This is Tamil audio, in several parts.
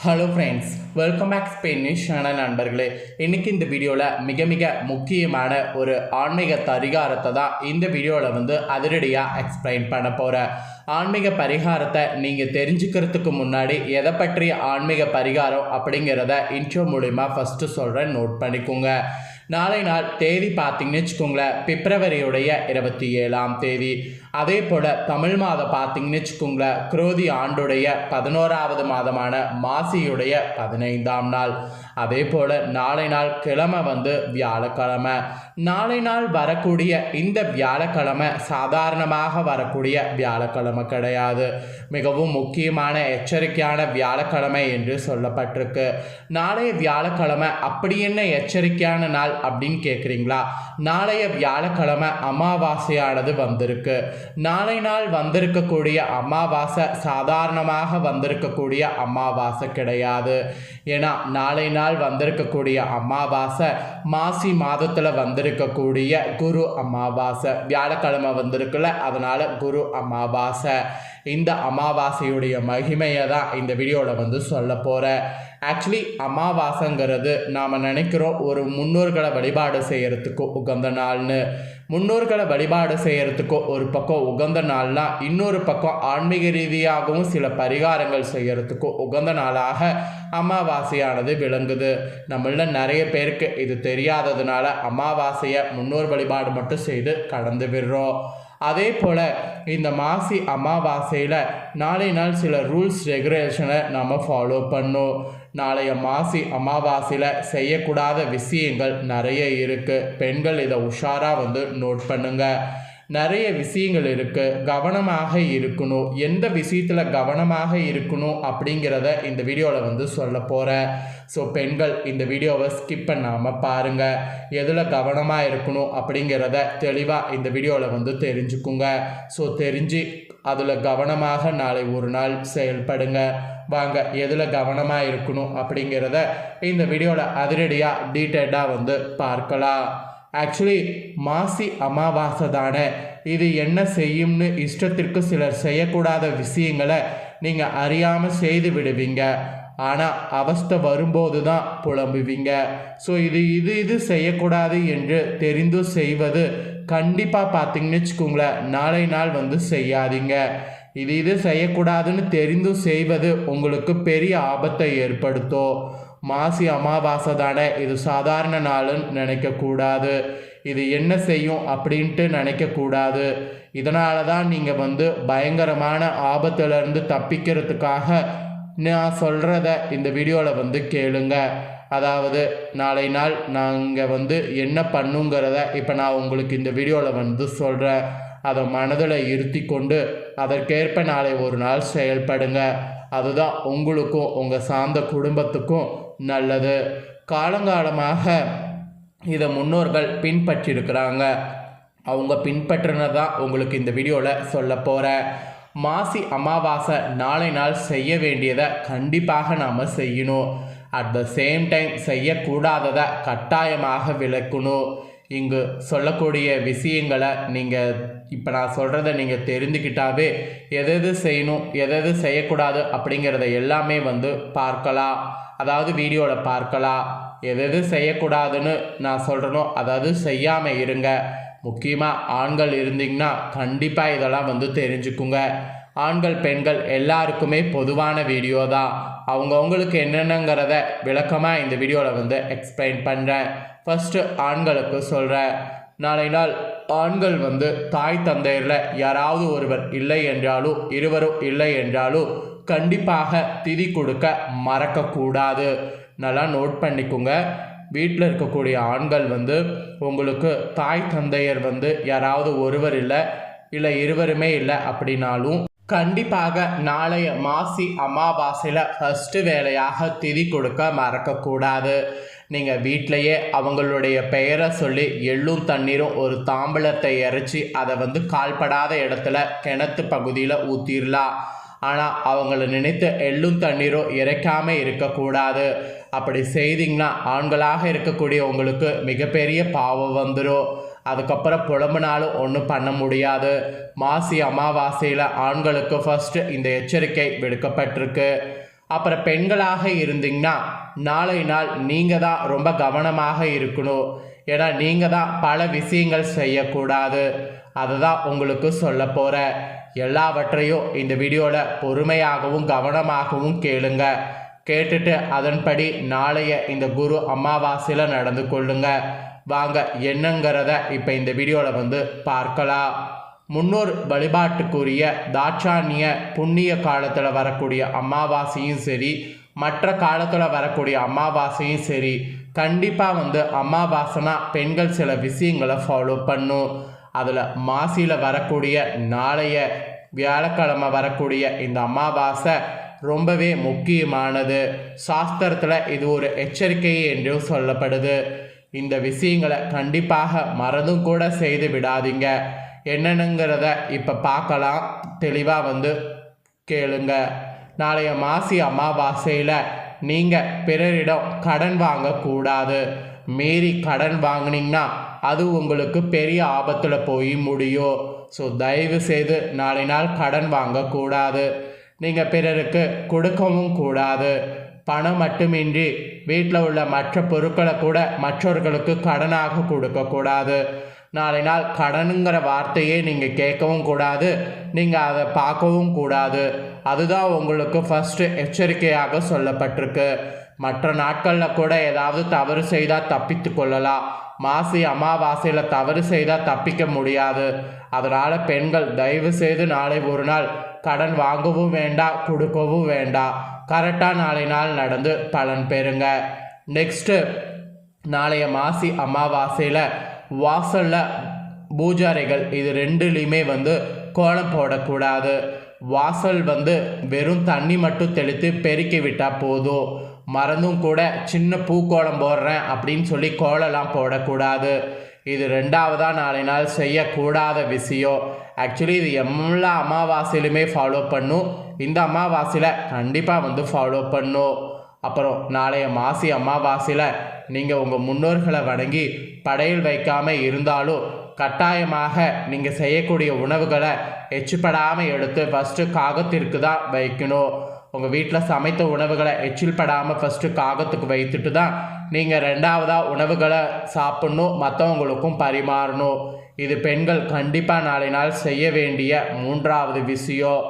ஹலோ ஃப்ரெண்ட்ஸ் வெல்கம் பேக் ஸ்பெயினிஷான நண்பர்களே. இன்றைக்கி இந்த வீடியோவில் மிக மிக முக்கியமான ஒரு ஆன்மீக பரிகாரத்தை தான் இந்த வீடியோவில் வந்து அதிரடியாக எக்ஸ்பிளைன் பண்ண போகிறேன் ஆன்மீக பரிகாரத்தை நீங்கள் தெரிஞ்சுக்கிறதுக்கு முன்னாடி எதை பற்றிய ஆன்மீக பரிகாரம் அப்படிங்கிறத இன்ட்ரோ மூலிமா ஃபஸ்ட்டு சொல்கிறேன் நோட் பண்ணிக்கோங்க. நாளை நாள் தேதி பார்த்தீங்கன்னு வச்சுக்கோங்களேன் பிப்ரவரியுடைய இருபத்தி ஏழாம் தேதி. அதே போல் தமிழ் மாதம் பார்த்தீங்கன்னு வச்சுக்கோங்களேன் குரோதி ஆண்டுடைய பதினோராவது மாதமான மாசியுடைய பதினைந்தாம் நாள். அதே போல் நாளை நாள் கிழமை வந்து வியாழக்கிழமை. நாளை நாள் வரக்கூடிய இந்த வியாழக்கிழமை சாதாரணமாக வரக்கூடிய வியாழக்கிழமை கிடையாது. மிகவும் முக்கியமான எச்சரிக்கையான வியாழக்கிழமை என்று சொல்லப்பட்டிருக்கு. நாளைய வியாழக்கிழமை அப்படி என்ன எச்சரிக்கையான நாள் அப்படின்னு கேட்குறீங்களா நாளைய வியாழக்கிழமை அமாவாசையானது வந்திருக்கு. நாளை நாள் வந்திருக்கக்கூடிய அமாவாசை சாதாரணமாக வந்திருக்கக்கூடிய அமாவாசை கிடையாது. ஏன்னா நாளை நாள் வந்திருக்கக்கூடிய அமாவாசை மாசி மாதத்தில் வந்திருக்கக்கூடிய குரு அமாவாசை. வியாழக்கிழமை வந்திருக்குல்ல அதனால் குரு அமாவாசை. இந்த அமாவாசையுடைய மகிமையை தான் இந்த வீடியோவில் வந்து சொல்ல போகிறேன் ஆக்சுவலி அமாவாசைங்கிறது நாம் நினைக்கிறோம் ஒரு முன்னோர்களை வழிபாடு செய்கிறதுக்கு உகந்த நாள்னு. முன்னோர்களை வழிபாடு செய்கிறதுக்கு ஒரு பக்கம் உகந்த நாள்னா இன்னொரு பக்கம் ஆன்மீக ரீதியாகவும் சில பரிகாரங்கள் செய்கிறதுக்கும் உகந்த நாளாக அமாவாசையானது விளங்குது. நம்மள நிறைய பேருக்கு இது தெரியாததுனால அமாவாசையை முன்னோர் வழிபாடு மட்டும் செய்து கடந்து விடுறோம். அதே போல் இந்த மாசி அமாவாசையில் நாளை நாள் சில ரூல்ஸ் ரெகுலேஷனை நாம் ஃபாலோ பண்ணோம் நாளைய மாசி அமாவாசையில் செய்யக்கூடாத விஷயங்கள் நிறைய இருக்குது பெண்கள் இதை உஷாராக வந்து நோட் பண்ணுங்கள் நிறைய விஷயங்கள் இருக்குது கவனமாக இருக்கணும். எந்த விஷயத்தில் கவனமாக இருக்கணும் அப்படிங்கிறத இந்த வீடியோவில் வந்து சொல்ல போகிறேன் ஸோ பெண்கள் இந்த வீடியோவை ஸ்கிப் பண்ணாமல் பாருங்கள் எதில் கவனமாக இருக்கணும் அப்படிங்கிறத தெளிவாக இந்த வீடியோவில் வந்து தெரிஞ்சுக்குங்க. ஸோ தெரிஞ்சு அதில் கவனமாக நாளை ஒரு நாள் செயல்படுங்க. வாங்க எதில் கவனமாக இருக்கணும் அப்படிங்கிறத இந்த வீடியோவில் அதிரடியாக டீட்டெயிலாக வந்து பார்க்கலாம். ஆக்சுவலி மாசி அமாவாசை தானே இது என்ன செய்யும்னு இஷ்டத்திற்கு சிலர் செய்யக்கூடாத விஷயங்களை நீங்கள் அறியாமல் செய்து விடுவீங்க. ஆனால் அவஸ்தை வரும்போது தான் புலம்புவீங்க. ஸோ இது இது இது செய்யக்கூடாது என்று தெரிந்து செய்வது கண்டிப்பாக பார்த்தீங்கன்னு வச்சுக்கோங்களேன் நாளை நாள் வந்து செய்யாதீங்க. இது இது செய்யக்கூடாதுன்னு தெரிந்தும் செய்வது உங்களுக்கு பெரிய ஆபத்தை ஏற்படுத்தும். மாசி அமாவாசை தானே? இது சாதாரண நாளுன்னு நினைக்கக்கூடாது. இது என்ன செய்யும் அப்படின்ட்டு நினைக்கக்கூடாது. இதனால தான் நீங்கள் வந்து பயங்கரமான ஆபத்துலேருந்து தப்பிக்கிறதுக்காக நான் சொல்கிறத இந்த வீடியோவில் வந்து கேளுங்க. அதாவது நாளை நாள் நாங்கள் வந்து என்ன பண்ணுங்கிறத இப்போ நான் உங்களுக்கு இந்த வீடியோவில் வந்து சொல்கிறேன் அதை மனதில் இருத்தி கொண்டு அதற்கேற்ப நாளை ஒரு நாள் செயல்படுங்க. அதுதான் உங்களுக்கும் உங்கள் சார்ந்த குடும்பத்துக்கும் நல்லது. காலங்காலமாக இதை முன்னோர்கள் பின்பற்றியிருக்கிறாங்க. அவங்க பின்பற்றினதான் உங்களுக்கு இந்த வீடியோவில் சொல்ல போகிறேன் மாசி அமாவாசை நாளை நாள் செய்ய வேண்டியதை கண்டிப்பாக நாம் செய்யணும். அட் த சேம் டைம் செய்யக்கூடாததை கட்டாயமாக விளக்கணும். இங்கு சொல்லக்கூடிய விஷயங்களை நீங்கள் இப்போ நான் சொல்கிறத நீங்கள் தெரிஞ்சுக்கிட்டாவே எது எது செய்யணும் எது எது செய்யக்கூடாது அப்படிங்கிறத எல்லாமே வந்து பார்க்கலாம். அதாவது வீடியோவில் பார்க்கலாம். எது எது செய்யக்கூடாதுன்னு நான் சொல்கிறனோ அதாவது செய்யாமல் இருங்க. முக்கியமாக ஆண்கள் இருந்தீங்கன்னா கண்டிப்பாக இதெல்லாம் வந்து தெரிஞ்சுக்குங்க. ஆண்கள் பெண்கள் எல்லாருக்குமே பொதுவான வீடியோ தான். அவங்கவுங்களுக்கு என்னென்னங்கிறத விளக்கமாக இந்த வீடியோவில் வந்து எக்ஸ்பிளைன் பண்ணுறேன் ஃபஸ்ட்டு ஆண்களுக்கு சொல்கிறேன் நாளை நாள் ஆண்கள் வந்து தாய் தந்தையரில் யாராவது ஒருவர் இல்லை என்றாலும் இருவரும் இல்லை என்றாலும் கண்டிப்பாக திதி கொடுக்க மறக்கக்கூடாது. நல்லா நோட் பண்ணிக்கோங்க. வீட்டில் இருக்கக்கூடிய ஆண்கள் வந்து உங்களுக்கு தாய் தந்தையர் வந்து யாராவது ஒருவர் இல்லை இல்லை இருவருமே இல்லை அப்படின்னாலும் கண்டிப்பாக நாளைய மாசி அமாவாசையில் ஃபஸ்ட்டு வேலையாக திதி கொடுக்க மறக்கக்கூடாது. நீங்கள் வீட்டிலையே அவங்களுடைய பெயரை சொல்லி எள்ளும் தண்ணீரும் ஒரு தாம்பளத்தை இறைச்சி அதை வந்து கால்படாத இடத்துல கிணத்து பகுதியில் ஊற்றிடலாம் ஆனால் அவங்கள நினைத்து எள்ளும் தண்ணீரும் இறைக்காமல் இருக்கக்கூடாது. அப்படி செய்தீங்கன்னா ஆண்களாக இருக்கக்கூடிய உங்களுக்கு மிகப்பெரிய பாவம் வந்துடும் அதுக்கப்புறம் புலம்புனாலும் ஒன்றும் பண்ண முடியாது. மாசி அமாவாசையில் ஆண்களுக்கு ஃபஸ்ட்டு இந்த எச்சரிக்கை விடுக்கப்பட்டிருக்கு. அப்புறம் பெண்களாக இருந்தீங்கன்னா நாளை நாள் நீங்கள் தான் ரொம்ப கவனமாக இருக்கணும். ஏன்னா நீங்கள் தான் பல விஷயங்கள் செய்யக்கூடாது. அதுதான் உங்களுக்கு சொல்ல போகிறேன் எல்லாவற்றையும் இந்த வீடியோவில் பொறுமையாகவும் கவனமாகவும் கேளுங்க. கேட்டுட்டு அதன்படி நாளைய இந்த குரு அமாவாசையில் நடந்து கொள்ளுங்க. வாங்க என்னங்கிறத இப்போ இந்த வீடியோவில் வந்து பார்க்கலாம். முன்னோர் வழிபாட்டுக்குரிய தாட்சாணிய புண்ணிய காலத்தில் வரக்கூடிய அமாவாசையும் சரி மற்ற காலத்தில் வரக்கூடிய அமாவாசையும் சரி கண்டிப்பாக வந்து அமாவாசைனா பெண்கள் சில விஷயங்களை ஃபாலோ பண்ணும். அதில் மாசியில் வரக்கூடிய நாளைய வியாழக்கிழமை வரக்கூடிய இந்த அமாவாசை ரொம்பவே முக்கியமானது. சாஸ்திரத்தில் இது ஒரு எச்சரிக்கை என்றும் சொல்லப்படுது. இந்த விஷயங்களை கண்டிப்பாக மறந்தும் கூட செய்து விடாதீங்க. என்னென்னங்கிறத இப்போ பார்க்கலாம். தெளிவாக வந்து கேளுங்க. நாளைய மாசி அமாவாசையில் நீங்கள் பிறரிடம் கடன் வாங்கக்கூடாது. மீறி கடன் வாங்கினீங்கன்னா அது உங்களுக்கு பெரிய ஆபத்தில் போய் முடியும். ஸோ தயவு செய்து நாளை நாள் கடன் வாங்கக்கூடாது. நீங்கள் பிறருக்கு கொடுக்கவும் கூடாது. பணம் மட்டுமின்றி வீட்டில் உள்ள மற்ற பொருட்களை கூட மற்றவர்களுக்கு கடனாக கொடுக்கக்கூடாது. நாளை நாள் கடனுங்கிற வார்த்தையே நீங்கள் கேட்கவும் கூடாது. நீங்கள் அதை பார்க்கவும் கூடாது. அதுதான் உங்களுக்கு ஃபஸ்ட்டு எச்சரிக்கையாக சொல்லப்பட்டிருக்கு. மற்ற நாட்களில் கூட ஏதாவது தவறு செய்தால் தப்பித்து கொள்ளலாம். மாசி அமாவாசையில் தவறு செய்தால் தப்பிக்க முடியாது. அதனால் பெண்கள் தயவு செய்து நாளை ஒரு நாள் கடன் வாங்கவும் வேண்டாம் கொடுக்கவும் வேண்டாம். கரெக்டாக நாளை நாள் நடந்து பலன் பெறுங்க. நெக்ஸ்ட்டு நாளைய மாசி அமாவாசையில் வாசலில் பூஜாரைகள் இது ரெண்டுலேயுமே வந்து கோலம் போடக்கூடாது. வாசல் வந்து வெறும் தண்ணி மட்டும் தெளித்து பெருக்கி விட்டால் போதும். மறந்தும் கூட சின்ன பூக்கோலம் போடுறேன் அப்படின்னு சொல்லி கோலம்லாம் போடக்கூடாது. இது ரெண்டாவதாக நாளை நாள் செய்யக்கூடாத விஷயம். ஆக்சுவலி இது எல்லா அமாவாசையிலுமே ஃபாலோ பண்ணும். இந்த அமாவாசையில் கண்டிப்பாக வந்து ஃபாலோ பண்ணும். அப்புறம் நாளைய மாசி அமாவாசையில் நீங்கள் உங்கள் முன்னோர்களை வணங்கி படையில் வைக்காமல் இருந்தாலும் கட்டாயமாக நீங்கள் செய்யக்கூடிய உணவுகளை எச்சுப்படாமல் எடுத்து ஃபஸ்ட்டு காகத்திற்கு தான் வைக்கணும். உங்கள் வீட்டில் சமைத்த உணவுகளை எச்சில் படாமல் ஃபஸ்ட்டு காகத்துக்கு வைத்துட்டு தான் நீங்கள் ரெண்டாவதாக உணவுகளை சாப்பிட்ணும் மற்றவங்களுக்கும் பரிமாறணும். இது பெண்கள் கண்டிப்பாக நாளை நாள் செய்ய வேண்டிய மூன்றாவது விஷயம்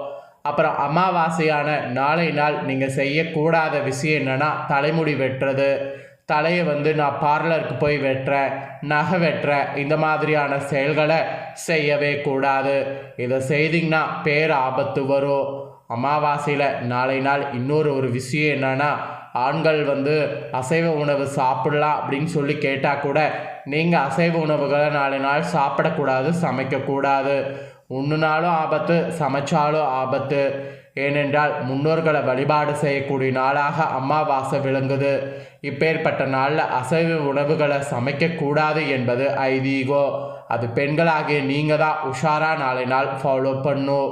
அப்புறம் அமாவாசையான நாளை நாள் நீங்கள் செய்யக்கூடாத விஷயம் என்னென்னா தலைமுடி வெட்டுறது. தலையை வந்து நான் பார்லருக்கு போய் வெட்டுறேன் நகை வெட்டுறேன் இந்த மாதிரியான செயல்களை செய்யவே கூடாது. இதை செய்திங்கன்னா பேர் ஆபத்து வரும். அமாவாசையில் நாளை நாள் இன்னொரு ஒரு விஷயம் என்னென்னா ஆண்கள் வந்து அசைவ உணவு சாப்பிடலாம் அப்படின்னு சொல்லி கேட்டால் கூட நீங்கள் அசைவ உணவுகளை நாளை நாள் சாப்பிடக்கூடாது சமைக்கக்கூடாது. உண்ணுனாலும் ஆபத்து சமைச்சாலும் ஆபத்து. ஏனென்றால் முன்னோர்களை வழிபாடு செய்யக்கூடிய நாளாக அமாவாசை விளங்குது. இப்பேற்பட்ட நாளில் அசைவ உணவுகளை சமைக்கக்கூடாது என்பது ஐதீகம் அது பெண்களாகிய நீங்கள் தான் உஷாரா நாளை நாள் ஃபாலோ பண்ணும்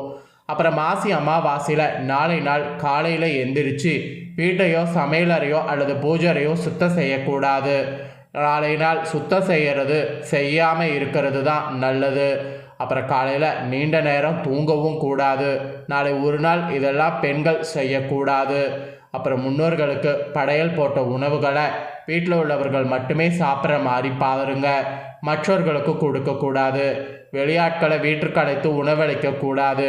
அப்புறம் மாசி அமாவாசையில் நாளை நாள் காலையில் எந்திரிச்சு வீட்டையோ சமையலறையோ அல்லது பூஜரையோ சுத்தம் செய்யக்கூடாது. நாளை நாள் சுத்தம் செய்கிறது செய்யாமல் இருக்கிறது தான் நல்லது. அப்புறம் காலையில் நீண்ட நேரம் தூங்கவும் கூடாது. நாளை ஒரு நாள் இதெல்லாம் பெண்கள் செய்யக்கூடாது. அப்புறம் முன்னோர்களுக்கு படையல் போட்ட உணவுகளை வீட்டில் உள்ளவர்கள் மட்டுமே சாப்பிட்ற மாதிரி பாருங்க. மற்றவர்களுக்கு கொடுக்கக்கூடாது. வெளியாட்களை வீட்டுக்கு அழைத்து உணவளிக்க கூடாது.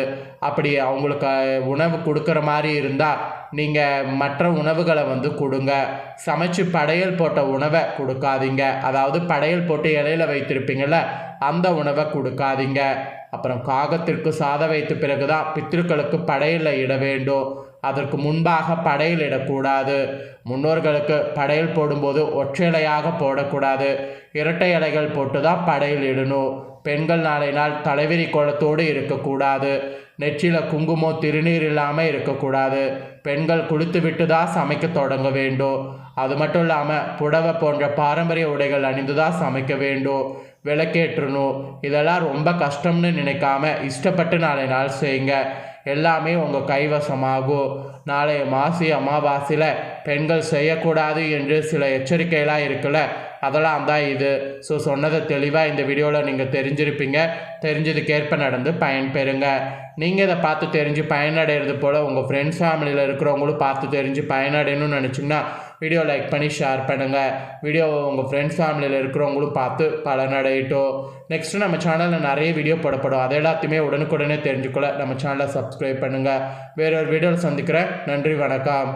அப்படி அவங்களுக்கு உணவு கொடுக்குற மாதிரி இருந்தால் நீங்கள் மற்ற உணவுகளை வந்து கொடுங்க. சமைச்சு படையல் போட்ட உணவை கொடுக்காதீங்க. அதாவது படையல் போட்டு இலையில வைத்திருப்பீங்கள அந்த உணவை கொடுக்காதீங்க. அப்புறம் காகத்திற்கு சாதம் வைத்த பிறகு தான் பித்திருக்களுக்கு படையலில் இட வேண்டும். அதற்கு முன்பாக படையல் இடக்கூடாது. முன்னோர்களுக்கு படையல் போடும்போது ஒற்றையிலையாக போடக்கூடாது. இரட்டை இலைகள் போட்டு தான் படையல் இடணும். பெண்கள் நாளை நாள் தலைவிரி கோலத்தோடு இருக்கக்கூடாது. நெற்றியில் குங்குமம் திருநீர் இல்லாமல் இருக்கக்கூடாது. பெண்கள் குளித்து விட்டு தான் சமைக்க தொடங்க வேண்டும் அது மட்டும் இல்லாமல் புடவை போன்ற பாரம்பரிய உடைகள் அணிந்து தான் சமைக்க வேண்டும் விளக்கேற்றணும் இதெல்லாம் ரொம்ப கஷ்டம்னு நினைக்காம இஷ்டப்பட்டு நாளை நாள் செய்யுங்க எல்லாமே உங்கள் கைவசமாகும் நாளைய மாசி அமாவாசையில் பெண்கள் செய்யக்கூடாது என்று சில எச்சரிக்கையெல்லாம் இருக்குல்ல. அதெல்லாம் தான் இது. ஸோ சொன்னதை தெளிவாக இந்த வீடியோவில் நீங்கள் தெரிஞ்சிருப்பீங்க. தெரிஞ்சதுக்கேற்ப நடந்து பயன் பெறுங்க நீங்கள் இதை பார்த்து தெரிஞ்சு பயனடைகிறது போல் உங்கள் ஃப்ரெண்ட்ஸ் ஃபேமிலியில் இருக்கிறவங்களும் பார்த்து தெரிஞ்சு பயனடையணும்னு நினச்சிங்கன்னா வீடியோ லைக் பண்ணி ஷேர் பண்ணுங்கள் வீடியோ உங்கள் ஃப்ரெண்ட்ஸ் ஃபேமிலியில் இருக்கிறவங்களும் பார்த்து பலனடையட்டும். நெக்ஸ்ட்டு நம்ம சேனலில் நிறைய வீடியோ போடப்படும். அது எல்லாத்தையுமே உடனுக்குடனே தெரிஞ்சுக்கொள்ள நம்ம சேனலை சப்ஸ்கிரைப் பண்ணுங்கள் வேறொரு வீடியோவில் சந்திக்கிறேன். நன்றி வணக்கம்.